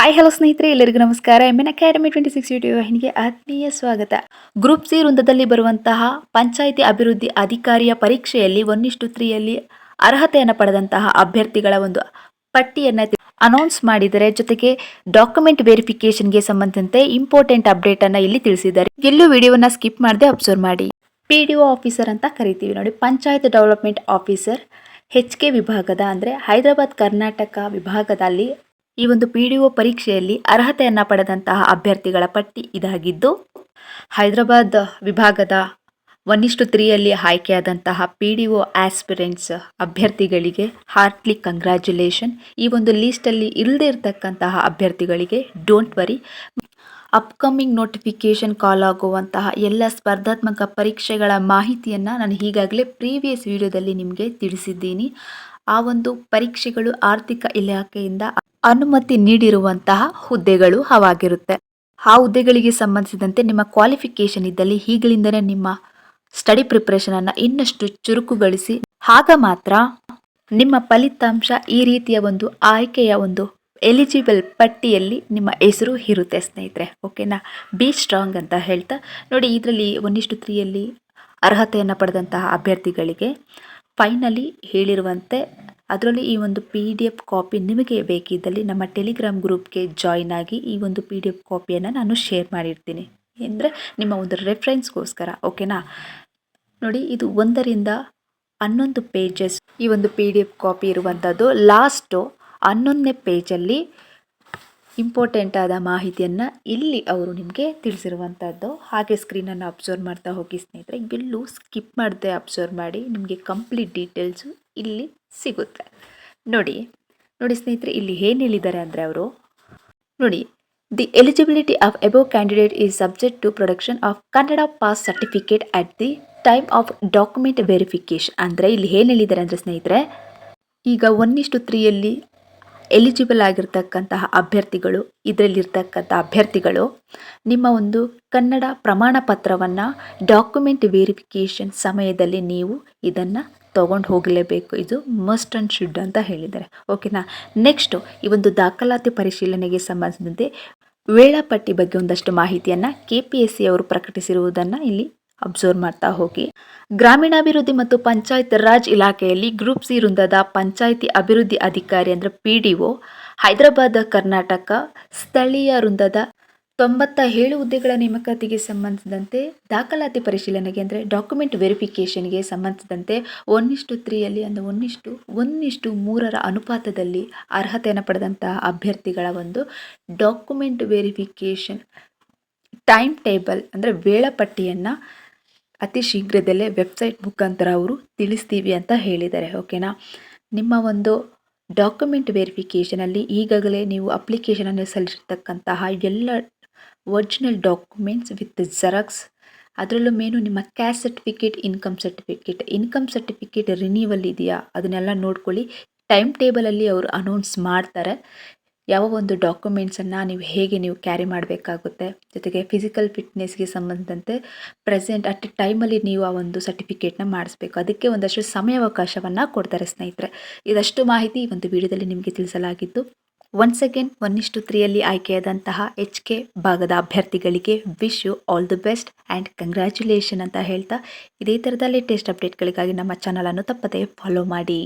Hi hello ಸ್ನೇಹಿತರೆ, ಎಲ್ಲರಿಗೂ ನಮಸ್ಕಾರ. M N academy twenty six YouTube ವಾಹಿನಿಗೆ ಆತ್ಮೀಯ ಸ್ವಾಗತ. ಗ್ರೂಪ್ ಸಿ ವೃಂದದಲ್ಲಿ ಬರುವಂತಹ ಪಂಚಾಯಿತಿ ಅಭಿವೃದ್ಧಿ ಅಧಿಕಾರಿಯ ಪರೀಕ್ಷೆಯಲ್ಲಿ ಒನ್ ಇಷ್ಟು ತ್ರೀಯಲ್ಲಿ ಅರ್ಹತೆಯನ್ನು ಪಡೆದಂತಹ ಅಭ್ಯರ್ಥಿಗಳ ಒಂದು ಪಟ್ಟಿಯನ್ನು ಅನೌನ್ಸ್ ಮಾಡಿದರೆ ಜೊತೆಗೆ ಡಾಕ್ಯುಮೆಂಟ್ ವೆರಿಫಿಕೇಶನ್ಗೆ ಸಂಬಂಧಿಸಿದಂತೆ ಇಂಪಾರ್ಟೆಂಟ್ ಅಪ್ಡೇಟ್ ಅನ್ನ ಇಲ್ಲಿ ತಿಳಿಸಿದ್ದಾರೆ. ಎಲ್ಲೂ ವಿಡಿಯೋವನ್ನ ಸ್ಕಿಪ್ ಮಾಡದೆ ಅಬ್ಸರ್ವ್ ಮಾಡಿ. ಪಿ ಡಿ ಒ ಆಫೀಸರ್ ಅಂತ ಕರಿತೀವಿ ನೋಡಿ. Panchayat development officer H K ವಿಭಾಗದ ಅಂದರೆ ಹೈದರಾಬಾದ್ ಕರ್ನಾಟಕ ವಿಭಾಗದಲ್ಲಿ ಈ ಒಂದು ಪಿ ಡಿ ಒ ಪರೀಕ್ಷೆಯಲ್ಲಿ ಅರ್ಹತೆಯನ್ನು ಪಡೆದಂತಹ ಅಭ್ಯರ್ಥಿಗಳ ಪಟ್ಟಿ ಇದಾಗಿದ್ದು, ಹೈದರಾಬಾದ್ ವಿಭಾಗದ ಒನ್ ಇಷ್ಟು ತ್ರೀಯಲ್ಲಿ ಆಯ್ಕೆಯಾದಂತಹ ಪಿ ಡಿ ಒ ಆಸ್ಪಿರೆಂಟ್ಸ್ ಅಭ್ಯರ್ಥಿಗಳಿಗೆ ಹಾರ್ಟ್ಲಿ ಕಂಗ್ರ್ಯಾಚುಲೇಷನ್ ಈ ಒಂದು ಲೀಸ್ಟಲ್ಲಿ ಇಲ್ಲದೇ ಇರತಕ್ಕಂತಹ ಅಭ್ಯರ್ಥಿಗಳಿಗೆ don't worry upcoming notification call ಆಗುವಂತಹ ಎಲ್ಲ ಸ್ಪರ್ಧಾತ್ಮಕ ಪರೀಕ್ಷೆಗಳ ಮಾಹಿತಿಯನ್ನು ನಾನು ಈಗಾಗಲೇ ಪ್ರೀವಿಯಸ್ ವಿಡಿಯೋದಲ್ಲಿ ನಿಮಗೆ ತಿಳಿಸಿದ್ದೀನಿ. ಆ ಒಂದು ಪರೀಕ್ಷೆಗಳು ಆರ್ಥಿಕ ಇಲಾಖೆಯಿಂದ ಅನುಮತಿ ನೀಡಿರುವಂತಹ ಹುದ್ದೆಗಳು ಅವಾಗಿರುತ್ತೆ. ಆ ಹುದ್ದೆಗಳಿಗೆ ಸಂಬಂಧಿಸಿದಂತೆ ನಿಮ್ಮ ಕ್ವಾಲಿಫಿಕೇಷನ್ ಇದ್ದಲ್ಲಿ ಈಗಲಿಂದನೇ ನಿಮ್ಮ ಸ್ಟಡಿ ಪ್ರಿಪ್ರೇಷನನ್ನು ಇನ್ನಷ್ಟು ಚುರುಕುಗೊಳಿಸಿ. ಆಗ ಮಾತ್ರ ನಿಮ್ಮ ಫಲಿತಾಂಶ ಈ ರೀತಿಯ ಒಂದು ಆಯ್ಕೆಯ ಒಂದು ಎಲಿಜಿಬಲ್ ಪಟ್ಟಿಯಲ್ಲಿ ನಿಮ್ಮ ಹೆಸರು ಇರುತ್ತೆ ಸ್ನೇಹಿತರೆ ಓಕೆನಾ ಬಿ ಸ್ಟ್ರಾಂಗ್ ಅಂತ ಹೇಳ್ತಾ ನೋಡಿ, ಇದರಲ್ಲಿ ಒಂದಿಷ್ಟು ತ್ರೀಯಲ್ಲಿ ಅರ್ಹತೆಯನ್ನು ಪಡೆದಂತಹ ಅಭ್ಯರ್ಥಿಗಳಿಗೆ ಫೈನಲಿ ಹೇಳಿರುವಂತೆ ಅದರಲ್ಲಿ ಈ ಒಂದು ಪಿ ಡಿ ಎಫ್ ಕಾಪಿ ನಿಮಗೆ ಬೇಕಿದ್ದಲ್ಲಿ ನಮ್ಮ ಟೆಲಿಗ್ರಾಮ್ ಗ್ರೂಪ್ಗೆ ಜಾಯಿನ್ ಆಗಿ ಈ ಒಂದು ಪಿ ಡಿ ಎಫ್ ಕಾಪಿಯನ್ನು ನಾನು ಶೇರ್ ಮಾಡಿರ್ತೀನಿ. ಅಂದರೆ ನಿಮ್ಮ ಒಂದು ರೆಫ್ರೆನ್ಸ್ಗೋಸ್ಕರ, ಓಕೆನಾ? ನೋಡಿ, ಇದು ಒಂದರಿಂದ ಹನ್ನೊಂದು ಪೇಜಸ್ ಈ ಒಂದು ಪಿ ಡಿ ಎಫ್ ಕಾಪಿ ಇರುವಂಥದ್ದು. ಲಾಸ್ಟು ಹನ್ನೊಂದನೇ ಪೇಜಲ್ಲಿ ಇಂಪಾರ್ಟೆಂಟ್ ಆದ ಮಾಹಿತಿಯನ್ನು ಇಲ್ಲಿ ಅವರು ನಿಮಗೆ ತಿಳಿಸಿರುವಂಥದ್ದು ಹಾಗೆ ಸ್ಕ್ರೀನನ್ನು ಅಬ್ಸರ್ವ್ ಮಾಡ್ತಾ ಹೋಗಿ ಸ್ನೇಹಿತರೆ ಎಲ್ಲೂ ಸ್ಕಿಪ್ ಮಾಡದೆ ಅಬ್ಸರ್ವ್ ಮಾಡಿ ನಿಮಗೆ ಕಂಪ್ಲೀಟ್ ಡೀಟೇಲ್ಸು ಇಲ್ಲಿ ಸಿಗುತ್ತೆ. ನೋಡಿ ನೋಡಿ ಸ್ನೇಹಿತರೆ, ಇಲ್ಲಿ ಏನು ಹೇಳಿದ್ದಾರೆ ಅಂದರೆ ಅವರು, ನೋಡಿ the eligibility of above candidate is subject to production of Kannada pass certificate at the time of document verification ಅಂದರೆ ಇಲ್ಲಿ ಏನು ಹೇಳಿದ್ದಾರೆ ಅಂದರೆ ಸ್ನೇಹಿತರೆ, ಈಗ ಒನ್ ಇಷ್ಟು ತ್ರೀಯಲ್ಲಿ ಎಲಿಜಿಬಲ್ ಆಗಿರ್ತಕ್ಕಂತಹ ಅಭ್ಯರ್ಥಿಗಳು, ಇದರಲ್ಲಿರ್ತಕ್ಕಂಥ ಅಭ್ಯರ್ಥಿಗಳು, ನಿಮ್ಮ ಒಂದು ಕನ್ನಡ ಪ್ರಮಾಣ ಪತ್ರವನ್ನು ಡಾಕ್ಯುಮೆಂಟ್ ವೆರಿಫಿಕೇಷನ್ ಸಮಯದಲ್ಲಿ ನೀವು ಇದನ್ನು ತಗೊಂಡು ಹೋಗಲೇಬೇಕು ಇದು ಮಸ್ಟ್ ಆ್ಯಂಡ್ ಶುಡ್ ಅಂತ ಹೇಳಿದ್ದಾರೆ. ಓಕೆನಾ ನೆಕ್ಸ್ಟು ಈ ಒಂದು ದಾಖಲಾತಿ ಪರಿಶೀಲನೆಗೆ ಸಂಬಂಧಿಸಿದಂತೆ ವೇಳಾಪಟ್ಟಿ ಬಗ್ಗೆ ಒಂದಷ್ಟು ಮಾಹಿತಿಯನ್ನು ಕೆ ಪಿ ಎಸ್ ಸಿ ಅವರು ಪ್ರಕಟಿಸಿರುವುದನ್ನು ಇಲ್ಲಿ ಅಬ್ಸರ್ವ್ ಮಾಡ್ತಾ ಹೋಗಿ. ಗ್ರಾಮೀಣಾಭಿವೃದ್ಧಿ ಮತ್ತು ಪಂಚಾಯತ್ ರಾಜ್ ಇಲಾಖೆಯಲ್ಲಿ ಗ್ರೂಪ್ ಸಿ ವೃಂದದ ಪಂಚಾಯಿತಿ ಅಭಿವೃದ್ಧಿ ಅಧಿಕಾರಿ ಅಂದರೆ P D O, Hyderabad, Karnataka, ಸ್ಥಳೀಯ ವೃಂದದ ತೊಂಬತ್ತ ಏಳು ಹುದ್ದೆಗಳ ನೇಮಕಾತಿಗೆ ಸಂಬಂಧಿಸಿದಂತೆ ದಾಖಲಾತಿ ಪರಿಶೀಲನೆಗೆ ಅಂದರೆ ಡಾಕ್ಯುಮೆಂಟ್ ವೆರಿಫಿಕೇಷನ್ಗೆ ಸಂಬಂಧಿಸಿದಂತೆ ಒನ್ನಿಷ್ಟು ತ್ರೀಯಲ್ಲಿ ಅಂದರೆ ಒನ್ನಿಷ್ಟು ಒನ್ನಿಷ್ಟು ಮೂರರ ಅನುಪಾತದಲ್ಲಿ ಅರ್ಹತೆಯನ್ನು ಪಡೆದಂತಹ ಅಭ್ಯರ್ಥಿಗಳ ಒಂದು ಡಾಕ್ಯುಮೆಂಟ್ ವೆರಿಫಿಕೇಷನ್ ಟೈಮ್ ಟೇಬಲ್ ಅಂದರೆ ವೇಳಾಪಟ್ಟಿಯನ್ನು ಅತಿ ಶೀಘ್ರದಲ್ಲೇ ವೆಬ್ಸೈಟ್ ಮುಖಾಂತರ ಅವರು ತಿಳಿಸ್ತೀವಿ ಅಂತ ಹೇಳಿದ್ದಾರೆ, ಓಕೆನಾ? ನಿಮ್ಮ ಒಂದು ಡಾಕ್ಯುಮೆಂಟ್ ವೆರಿಫಿಕೇಷನಲ್ಲಿ ಈಗಾಗಲೇ ನೀವು ಅಪ್ಲಿಕೇಶನನ್ನು ಸಲ್ಲಿಸಿರ್ತಕ್ಕಂತಹ ಎಲ್ಲ ಒರಿಜಿನಲ್ ಡಾಕ್ಯುಮೆಂಟ್ಸ್ ವಿತ್ ಜೆರಾಕ್ಸ್, ಅದರಲ್ಲೂ ಮೇನು ನಿಮ್ಮ caste certificate, income certificate income certificate renewal ಇದೆಯಾ? ಅದನ್ನೆಲ್ಲ ನೋಡ್ಕೊಳ್ಳಿ. ಟೈಮ್ ಟೇಬಲಲ್ಲಿ ಅವರು ಅನೌನ್ಸ್ ಮಾಡ್ತಾರೆ. ಯಾವ ಒಂದು ಡಾಕ್ಯುಮೆಂಟ್ಸನ್ನು ನೀವು ಹೇಗೆ ನೀವು ಕ್ಯಾರಿ ಮಾಡಬೇಕಾಗುತ್ತೆ, ಜೊತೆಗೆ ಫಿಸಿಕಲ್ ಫಿಟ್ನೆಸ್ಗೆ ಸಂಬಂಧಿಸಿದಂತೆ ಪ್ರೆಸೆಂಟ್ ಅಟ್ ಟೈಮಲ್ಲಿ ನೀವು ಆ ಒಂದು ಸರ್ಟಿಫಿಕೇಟ್ನ ಮಾಡಿಸ್ಬೇಕು. ಅದಕ್ಕೆ ಒಂದಷ್ಟು ಸಮಯಾವಕಾಶವನ್ನು ಕೊಡ್ತಾರೆ ಸ್ನೇಹಿತರೆ. ಇದಷ್ಟು ಮಾಹಿತಿ ಒಂದು ವಿಡಿಯೋದಲ್ಲಿ ನಿಮಗೆ ತಿಳಿಸಲಾಗಿದ್ದು ಒನ್ ಸೆಕೆಂಡ್ ಒನ್ ಇಷ್ಟು ತ್ರೀಯಲ್ಲಿ ಆಯ್ಕೆಯಾದಂತಹ ಎಚ್ ಕೆ ಭಾಗದ ಅಭ್ಯರ್ಥಿಗಳಿಗೆ wish you all the best and congratulation ಅಂತ ಹೇಳ್ತಾ, ಇದೇ ಥರದ ಲೇಟೆಸ್ಟ್ ಅಪ್ಡೇಟ್ಗಳಿಗಾಗಿ ನಮ್ಮ ಚಾನಲನ್ನು ತಪ್ಪದೇ ಫಾಲೋ ಮಾಡಿ.